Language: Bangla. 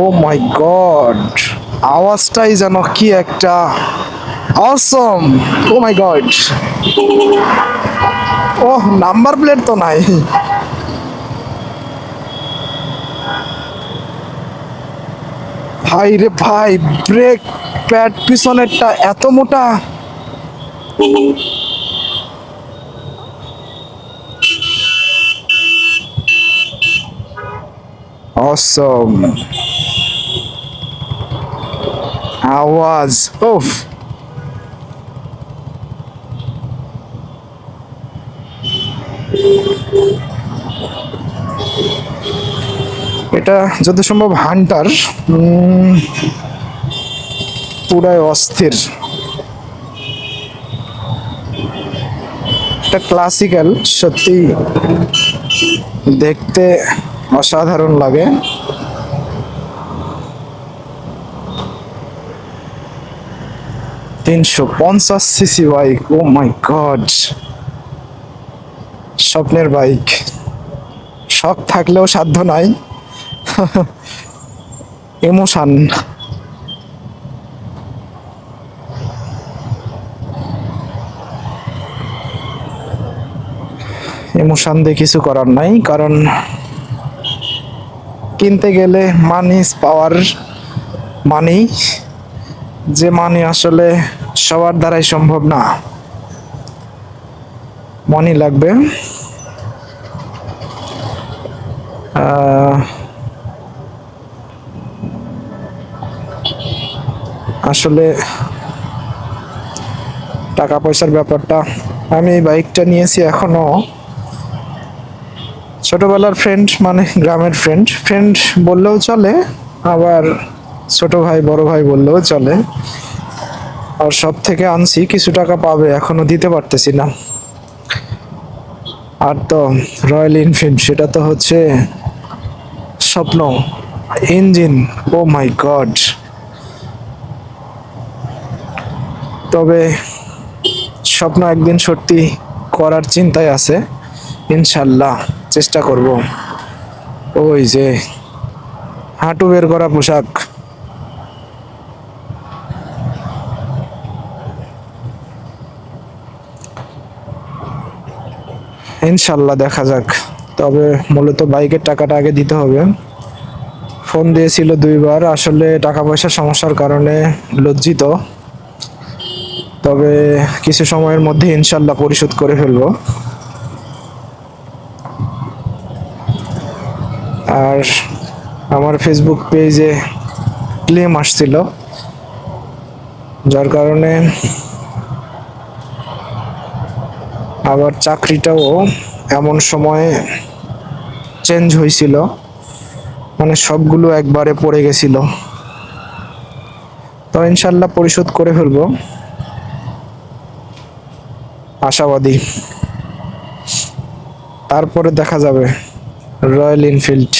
ও মাই গড আওয়াজটাই যেন কি একটা অসম oh my god O number plate তো নাই। ভাই রে ভাই ব্রেক প্যাড পিছনেরটা এত মোটা। অসম আওয়াজ ওফ এটা যত সম্ভব হান্টার পুরাই অস্থির। এটা ক্লাসিক্যাল সত্যি দেখতে অসাধারণ লাগে। তিনশো পঞ্চাশ CC bike, oh my god. স্বপ্নের বাইক। শখ থাকলেও সাধ্য নাই। ইমোশান। ইমোশন দিয়ে কিছু করার নাই, কারণ কিনতে গেলে মানি পাওয়ার মানি যে মানি আসলে সবার দ্বারাই সম্ভব না। মানি লাগবে। আসলে টাকা পয়সার ব্যাপারটা, আমি এই বাইকটা নিয়েছি এখনও। ছোটবেলার ফ্রেন্ড মানে গ্রামের ফ্রেন্ড ফ্রেন্ড বললেও চলে, আবার ছোট ভাই, বড় ভাই বললেও চলে। আর সব থেকে আনছি, কিছু টাকা পাবে, এখনও দিতে পারতেছি না। আর তো রয়্যাল এনফিল্ড সেটা তো হচ্ছে স্বপ্ন ইঞ্জিন ও মাই গড তবে স্বপ্ন একদিন সত্যি করার চিন্তায় আছে, ইনশাল্লাহ। চেষ্টা করব। ওই যে, হাঁটু বের করা পোশাক। ইনশাল্লাহ দেখা যাক। তবে মূলত বাইকের টাকাটা আগে দিতে হবে। ফোন দিয়েছিল দুইবার, আসলে টাকা পয়সার সমস্যার কারণে লজ্জিত। তবে কিছু সময়ের মধ্যে ইনশাল্লাহ পরিশোধ করে ফেলব। আর আমার ফেসবুক পেজে ক্লেম আসছিল, যার কারণে আবার চাকরিটাও এমন সময়ে চেঞ্জ হয়েছিল মানে সবগুলো একবারে পড়ে গেছিল। তো ইনশাল্লাহ পরিশোধ করে ফেলব। আশাবাদী। তারপরে দেখা যাবে। Royal Enfield.